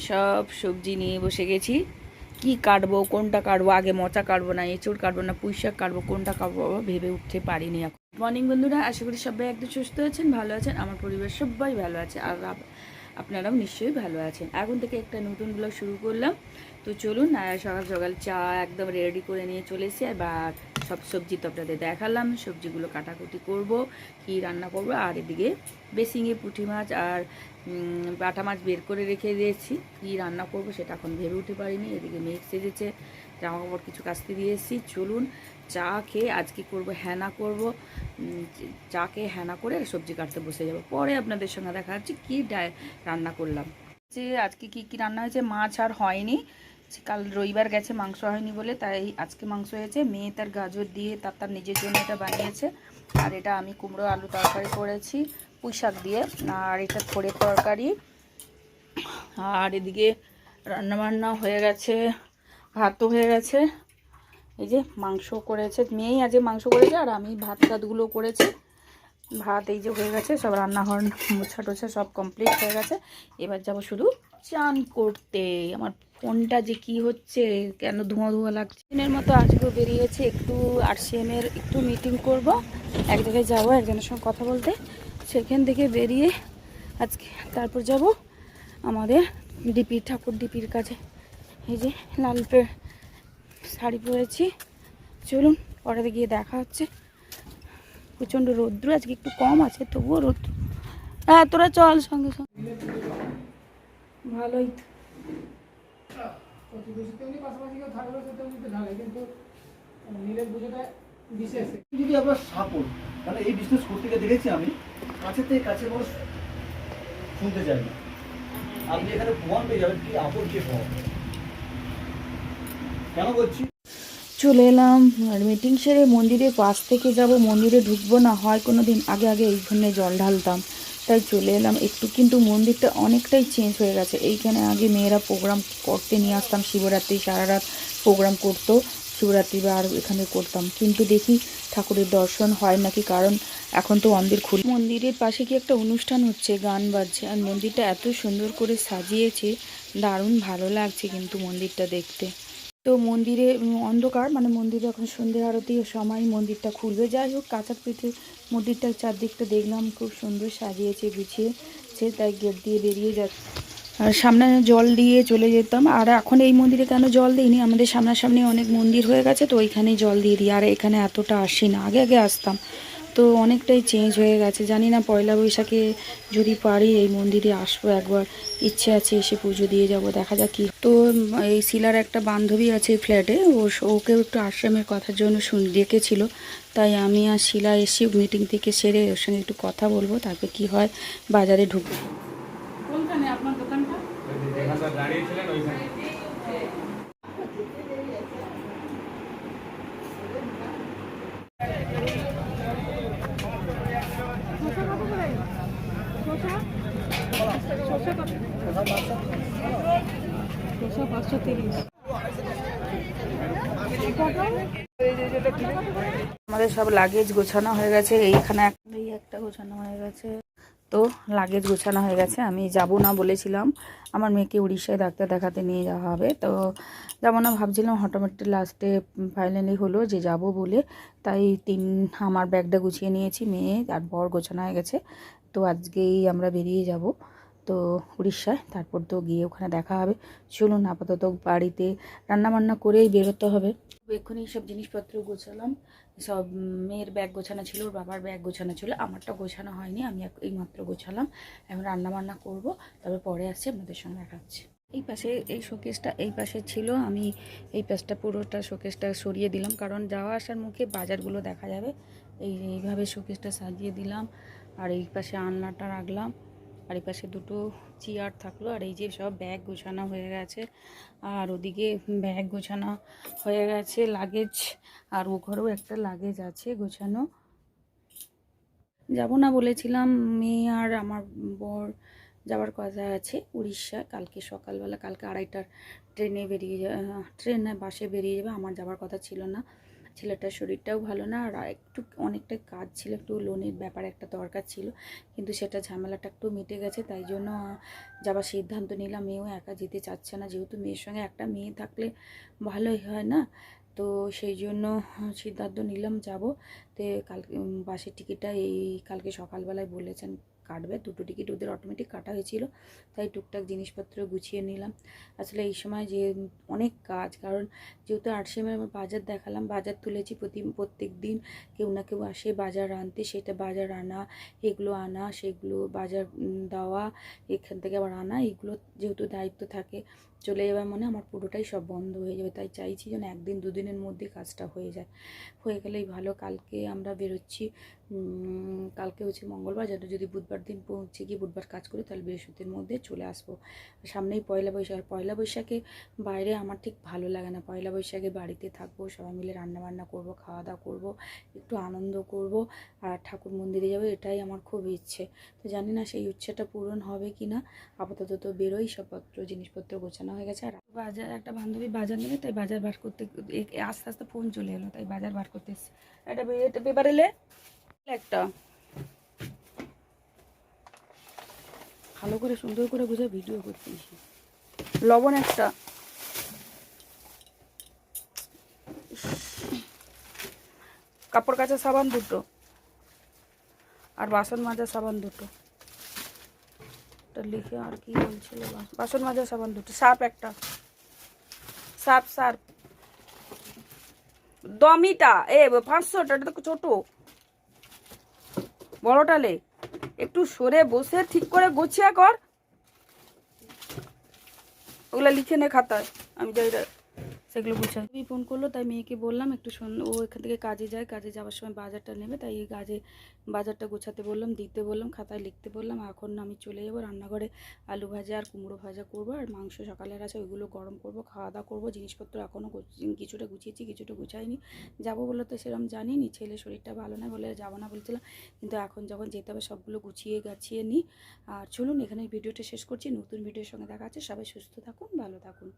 সব সবজি নিয়ে বসে গেছি। কি কাটবো, কোনটা কাটবো, আগে মোচা কাটবো না, এঁচড় কাটবো না পুঁই শাক কাটবো, কোনটা কাটবো ভেবে উঠতে পারিনি এখন। মর্নিং বন্ধুরা, আশা করি সবাই একদম সুস্থ আছেন, ভালো আছেন, আমার পরিবার সবাই ভালো আছে, আর আপ- আপনারাও নিশ্চয়ই ভালো আছেন। এখন থেকে একটা নতুন ব্লগ শুরু করলাম। তো চলুন সকাল সকাল চা একদম রেডি করে নিয়ে চলে এসেছি, আর বা সব সবজি তো আপনাদের দেখালাম, সবজিগুলো কাটাকুটি করব, কি রান্না করব, আর এদিকে বেসিংয়ে পুঁটি মাছ আর বাটা মাছ বের করে রেখে দিয়েছি। কি রান্না করব সেটা এখন ভেবে উঠতে পারিনি, এদিকে মেঘ সেজেছে, জামা কাপড় কিছু কাচতে দিয়ে এসেছি চলুন চা খেয়ে আজকে করব হ্যানা করব চা খেয়ে হ্যানা করে সবজি কাটতে বসে যাব। পরে আপনাদের সঙ্গে দেখা যাচ্ছে কী রান্না করলাম। যে আজকে কি কি রান্না হয়েছে, মাছ আর হয়নি। কাল রবিবার গেছে, মাংস হয়নি বলে তাই আজকে মাংস হয়েছে। মেয়ে তার গাজর দিয়ে তার তার নিজের জন্য এটা বানিয়েছে। আর এটা আমি কুমড়ো আলু তরকারি করেছি, পুঁই শাক দিয়ে। আর এটা থোড়ের তরকারি। আর এদিকে রান্নাবান্না হয়ে গেছে, ভাতও হয়ে গেছে। এই যে মাংস করেছে, মেয়েই আজকে মাংস করেছে আর আমি ভাত টাতগুলো করেছি। ভাত এই যে হয়ে গেছে, সব রান্নাঘর মোছা টোছা সব কমপ্লিট হয়ে গেছে। এবার যাব শুধু চান করতে। আমার ফোনটা যে কি হচ্ছে, কেন ধোঁয়া ধোঁয়া লাগছে। দিনের মতো আজকেও বেরিয়েছে, একটু আর আরসিএমের একটু মিটিং করব। এক জায়গায় যাব, একজনের সঙ্গে কথা বলতে। সেখান থেকে বেরিয়ে আজকে তারপর যাব আমাদের ডিপি ঠাকুর ডিপির কাছে। এই যে লাল শাড়ি পরেছি। চলুন পরে গিয়ে দেখা হচ্ছে। প্রচণ্ড রৌদ্র, আজকে একটু কম আছে, তবুও রৌদ্র। হ্যাঁ তোরা চল সঙ্গে সঙ্গে। ভালোই তো। প্রতিবেশী তেমনি পাশাপাশি কেউ থাকলে তো তেমনি তো ঢালে কিন্তু নীলের পুজোটা বিশেষ। যদি আবার সাপোর্ট তাহলে এই বিজনেস করতে গিয়ে দেখেছি আমি কাছের থেকে কাছে মানুষ শুনতে চায় না। আপনি এখানে প্রমাণ পেয়ে যাবেন কি আপন কে প্রমাণ কেন বলছি? চলে এলাম আর মিটিং সেরে মন্দিরের পাশ থেকে যাব। মন্দিরে ঢুকবো না হয় কোনো দিন আগে আগে এইখানে জল ঢালতাম। তাই চলে এলাম একটু। কিন্তু মন্দিরটা অনেকটাই চেঞ্জ হয়ে গেছে। এইখানে আগে মেয়েরা প্রোগ্রাম করতে নিয়ে আসতাম, শিবরাত্রি, সারা রাত প্রোগ্রাম করতো, শিবরাত্রি বা আর এখানে করতাম। কিন্তু দেখি ঠাকুরের দর্শন হয় নাকি, কারণ এখন তো মন্দির খুল মন্দিরের পাশে কি একটা অনুষ্ঠান হচ্ছে, গান বাজছে। আর মন্দিরটা এত সুন্দর করে সাজিয়েছে, দারুণ ভালো লাগছে কিন্তু মন্দিরটা দেখতে। তো মন্দিরে অন্ধকার মানে মন্দিরে এখন সন্ধ্যে আরতির সময়, মন্দিরটা খুলবে। যাই হোক কাঁচার পিঠে মন্দিরটার চারদিকটা দেখলাম, খুব সুন্দর সাজিয়েছে গুছিয়েছে তাই গেট দিয়ে বেরিয়ে যাচ্ছে আর সামনে জল দিয়ে চলে যেতাম। আর এখন এই মন্দিরে কেন জল দিইনি? আমাদের সামনাসামনি অনেক মন্দির হয়ে গেছে, তো ওইখানেই জল দিয়ে দিই। আর এখানে এতটা আসি না। আগে আগে আসতাম। তো অনেকটাই চেঞ্জ হয়ে গেছে। জানি না পয়লা বৈশাখে যদি পারি এই মন্দিরে আসব একবার। ইচ্ছে আছে এসে পুজো দিয়ে যাব দেখা যাক কি। তো এই শিলার একটা বান্ধবী আছে ফ্ল্যাটে ও ওকেও একটু আশ্রমের কথার জন্য শুন ডেকেছিল। তাই আমি আর শিলা এসে মিটিং থেকে সেরে ওর সঙ্গে একটু কথা বলব তারপর কি হয় বাজারে ঢুকবো। কোনখানে আপনার দোকানটা? আমাদের সব লাগেজ গোছানো হয়ে গেছে। এইখানে এক- এই একটা গোছানো হয়ে গেছে। তো লাগেজ গোছানো হয়ে গেছে। আমি যাব না বলেছিলাম। আমার মেয়েকে উড়িষ্যায় ডাক্তার দেখাতে নিয়ে যাওয়া হবে। তো যাব না ভাবছিলাম। হটোমেটিক লাস্টে ফাইনালি হলো যে যাব বলে। তাই তিন আমার ব্যাগটা গুছিয়ে নিয়েছি। মেয়ে আর বর গোছানো হয়ে গেছে। তো আজকেই আমরা বেরিয়ে যাব। তো উড়িষ্যায়, তারপর তো গিয়ে ওখানে দেখা হবে। চলুন আপাতত বাড়িতে রান্নাবান্না করেই বেরোতে হবে। এক্ষুনি সব জিনিসপত্র গোছালাম। সব মেয়ের ব্যাগ গোছানো ছিল, ওর বাবার ব্যাগ গোছানো ছিল। আমারটা গোছানো হয়নি, আমি এক- এইমাত্র গোছালাম। এখন রান্না বান্না করব, তবে পরে আসছে, আপনাদের সঙ্গে দেখা হচ্ছে। এই পাশে, এই শোকেসটা এই পাশে ছিল। আমি এই পাশটা পুরোটা শোকেসটা সরিয়ে দিলাম, কারণ যাওয়া আসার মুখে বাজারগুলো দেখা যাবে। এই এইভাবে শোকেসটা সাজিয়ে দিলাম। আর এই পাশে আলনাটা রাখলাম। আর পাশে দুটো চেয়ার থাকল, আর এই যে সব ব্যাগ গোছানো হয়ে গেছে। আর ওদিকে ব্যাগ গোছানো হয়ে গেছে, লাগেজ, আর ও ঘরেও একটা লাগেজ আছে গোছানো। যাব না বলেছিলাম, মেয়ে আর আমার বর যাওয়ার কথা আছে উড়িষ্যা। কালকে সকালবেলা, কালকে আড়াইটার ট্রেনে বেরিয়ে যা ট্রেনে, বাসে বেরিয়ে যাবে, আমার যাওয়ার কথা ছিল না। ছেলেটার শরীরটাও ভালো না, আর একটু অনেকটা কাজ ছিল, একটু লোনের ব্যাপারে একটা দরকার ছিল, কিন্তু সেটা ঝামেলাটা একটু মিটে গেছে, তাই জন্য যাবার সিদ্ধান্ত নিলাম, মেয়েও একা যেতে চাচ্ছে না, যেহেতু মেয়ের সঙ্গে একটা মেয়ে থাকলে ভালোই হয় না, তো সেই জন্য সিদ্ধান্ত নিলাম যাব, তো কালকে বাসের টিকিটটা এই কালকে সকালবেলায় বলেছেন কাটবে। দুটো টিকিট ওদের অটোমেটিক কাটা হয়েছিল, তাই টুকটাক জিনিসপত্র গুছিয়ে নিলাম। আসলে এই সময় যে অনেক কাজ, কারণ যেহেতু আরসিএমের আমার বাজার দেখালাম, বাজার তুলেছি প্রতি, প্রত্যেক দিন কেউ না কেউ আসে বাজার আনতে, সেটা বাজার আনা, এগুলো আনা, সেগুলো বাজার দেওয়া, এখান থেকে আবার আনা, এগুলো যেহেতু দায়িত্ব থাকে চলে যাবার মানে আমার পুরোটাই সব বন্ধ হয়ে যাবে। তাই চাইছি যেন একদিন দুদিনের মধ্যে কাজটা হয়ে যায়। হয়ে গেলেই ভালো। কালকে আমরা বেরোচ্ছি কালকে হচ্ছে মঙ্গলবার। যেন যদি বুধবার দিন পৌঁছে গিয়ে বুধবার কাজ করি, তাহলে বৃহস্পতির মধ্যে চলে আসব। সামনেই পয়লা বৈশাখ। আর পয়লা বৈশাখে বাইরে আমার ঠিক ভালো লাগে না। পয়লা বৈশাখে বাড়িতে থাকব, সবাই মিলে রান্না বান্না করব খাওয়া দাওয়া করব, একটু আনন্দ করব আর ঠাকুর মন্দিরে যাব, এটাই আমার খুব ইচ্ছে। তো জানি না সেই ইচ্ছেটা পূরণ হবে কি না আপাতত তো বেরোই সবপত্র, জিনিসপত্র গোছানো হয়ে গেছে আর বাজার, একটা বান্ধবী বাজার নেবে, তাই বাজার বার করতে আস্তে আস্তে ফোন চলে এলো, তাই বাজার বার করতে এসছে। একটা পেপার এলে একটা। ভালো করে সুন্দর করে বুঝে ভিডিও করতে। লবণ একটা। কাপড় কাচা সাবান দুটো। আর বাসন মাজা সাবান দুটো। এটা লিখে আর কি বলছিল বাসন মাজা সাবান দুটো সাপ একটা। সাপ সাপ দমিটা, এ, পাঁচশোটা, এটা তো ছোটো। বড়টা লে, একটু সরে বসে ঠিক করে গোছিয়া কর। ওগুলা লিখে নে খাতায়, আমি যাই সেগুলো গুছাই তুমি ফোন করল, তাই মেয়েকে বললাম, একটু ও এখান থেকে কাজে যায়, কাজে যাওয়ার সময় বাজারটা নেবে, তাই এই কাজে বাজারটা গোছাতে বললাম, দিতে বললাম, খাতায় লিখতে বললাম, এখন আমি চলে যাব রান্নাঘরে, আলু ভাজা আর কুমড়ো ভাজা করব, আর মাংস সকালের আছে, ওইগুলো গরম করব, খাওয়া দাওয়া করব, জিনিসপত্র এখনও কিছুটা গুছিয়েছি, কিছুটা গুছাইনি, যাব বলে তো সেরকম জানিনি, ছেলে শরীরটা ভালো না বলে যাব না বলছিলাম, কিন্তু এখন যখন যেতে হবে সবগুলো গুছিয়ে গাছিয়ে নিই আর চলুন এখানে ভিডিওটা শেষ করছি, নতুন ভিডিওর সঙ্গে দেখা আছে সবাই সুস্থ থাকুন, ভালো থাকুন।